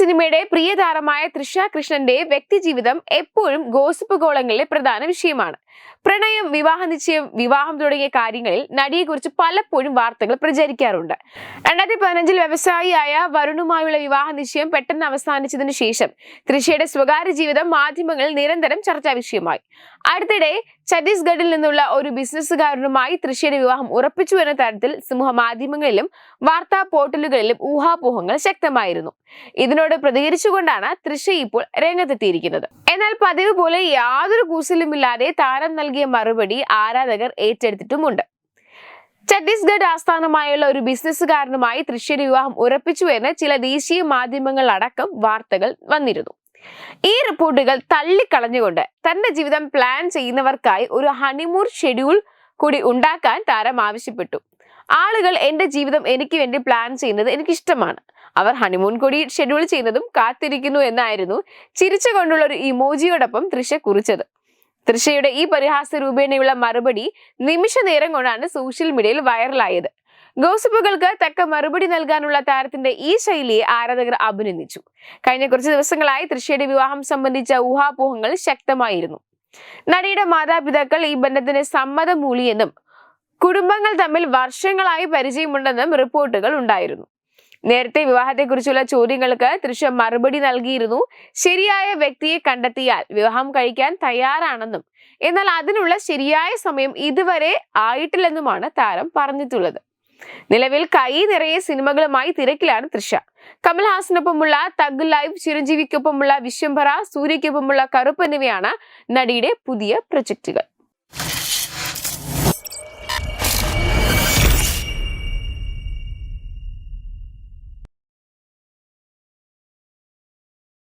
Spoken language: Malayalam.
സിനിമയുടെ പ്രിയ താരമായ തൃഷ കൃഷ്ണന്റെ വ്യക്തിജീവിതം എപ്പോഴും ഗോസിപ്പ് ഗോളങ്ങളിലെ പ്രധാന വിഷയമാണ്. പ്രണയം വിവാഹ നിശ്ചയം വിവാഹം തുടങ്ങിയ കാര്യങ്ങളിൽ നടിയെക്കുറിച്ച് പലപ്പോഴും വാർത്തകൾ പ്രചരിക്കാറുണ്ട്. രണ്ടായിരത്തി പതിനഞ്ചിൽ വ്യവസായിയായ വരുണുമായുള്ള വിവാഹ നിശ്ചയം പെട്ടെന്ന് അവസാനിച്ചതിനു ശേഷം തൃഷയുടെ സ്വകാര്യ ജീവിതം മാധ്യമങ്ങളിൽ നിരന്തരം ചർച്ചാ വിഷയമായി. അടുത്തിടെ ഛത്തീസ്ഗഡിൽ നിന്നുള്ള ഒരു ബിസിനസ്സുകാരനുമായി തൃശയുടെ വിവാഹം ഉറപ്പിച്ചു എന്ന തരത്തിൽ സമൂഹ മാധ്യമങ്ങളിലും വാർത്താ പോർട്ടലുകളിലും ഊഹാപോഹങ്ങൾ ശക്തമായിരുന്നു. ഇതിനോട് പ്രതികരിച്ചുകൊണ്ടാണ് തൃശ ഇപ്പോൾ രംഗത്തെത്തിയിരിക്കുന്നത്. എന്നാൽ പതിവ് പോലെ യാതൊരു കൂസലുമില്ലാതെ താരം നൽകിയ മറുപടി ആരാധകർ ഏറ്റെടുത്തിട്ടുമുണ്ട്. ഛത്തീസ്ഗഡ് ആസ്ഥാനമായുള്ള ഒരു ബിസിനസ്സുകാരനുമായി തൃശ്ശേരി വിവാഹം ഉറപ്പിച്ചു എന്ന് ചില ദേശീയ മാധ്യമങ്ങളടക്കം വാർത്തകൾ വന്നിരുന്നു. ഈ റിപ്പോർട്ടുകൾ തള്ളിക്കളഞ്ഞുകൊണ്ട് തന്റെ ജീവിതം പ്ലാൻ ചെയ്യുന്നവർക്കായി ഒരു ഹണിമൂർ ഷെഡ്യൂൾ കൂടി ഉണ്ടാക്കാൻ താരം ആവശ്യപ്പെട്ടു. ആളുകൾ എന്റെ ജീവിതം എനിക്ക് വേണ്ടി പ്ലാൻ ചെയ്യുന്നത് എനിക്കിഷ്ടമാണ്. അവർ ഹണിമൂൺ കൂടി ഷെഡ്യൂൾ ചെയ്യുന്നതും കാത്തിരിക്കുന്നു എന്നായിരുന്നു ചിരിച്ചുകൊണ്ടുള്ള ഒരു ഇമോജിയോടൊപ്പം തൃശ കുറിച്ചത്. തൃശയുടെ ഈ പരിഹാസ രൂപേണയുള്ള മറുപടി നിമിഷ നേരം കൊണ്ടാണ് സോഷ്യൽ മീഡിയയിൽ വൈറലായത് ഗോസിപ്പുകൾക്ക് തക്ക മറുപടി നൽകാനുള്ള താരത്തിന്റെ ഈ ശൈലിയെ ആരാധകർ അഭിനന്ദിച്ചു. കഴിഞ്ഞ കുറച്ച് ദിവസങ്ങളായി തൃശയുടെ വിവാഹം സംബന്ധിച്ച ഊഹാപോഹങ്ങൾ ശക്തമായിരുന്നു. നടിയുടെ മാതാപിതാക്കൾ ഈ ബന്ധത്തിന് സമ്മതം മൂളിയെന്നും കുടുംബങ്ങൾ തമ്മിൽ വർഷങ്ങളായി പരിചയമുണ്ടെന്നും റിപ്പോർട്ടുകൾ ഉണ്ടായിരുന്നു. നേരത്തെ വിവാഹത്തെക്കുറിച്ചുള്ള ചോദ്യങ്ങൾക്ക് തൃശ മറുപടി നൽകിയിരുന്നു. ശരിയായ വ്യക്തിയെ കണ്ടെത്തിയാൽ വിവാഹം കഴിക്കാൻ തയ്യാറാണെന്നും എന്നാൽ അതിനുള്ള ശരിയായ സമയം ഇതുവരെ ആയിട്ടില്ലെന്നുമാണ് താരം പറഞ്ഞിട്ടുള്ളത്. നിലവിൽ കൈ നിറയെ സിനിമകളുമായി തിരക്കിലാണ് തൃഷ. കമൽഹാസനൊപ്പമുള്ള തഗ് ലൈവ് ചിരഞ്ജീവിക്കൊപ്പമുള്ള വിശ്വംഭറ സൂര്യയ്ക്കൊപ്പമുള്ള കറുപ്പ് എന്നിവയാണ് നടിയുടെ പുതിയ പ്രൊജക്ടുകൾ.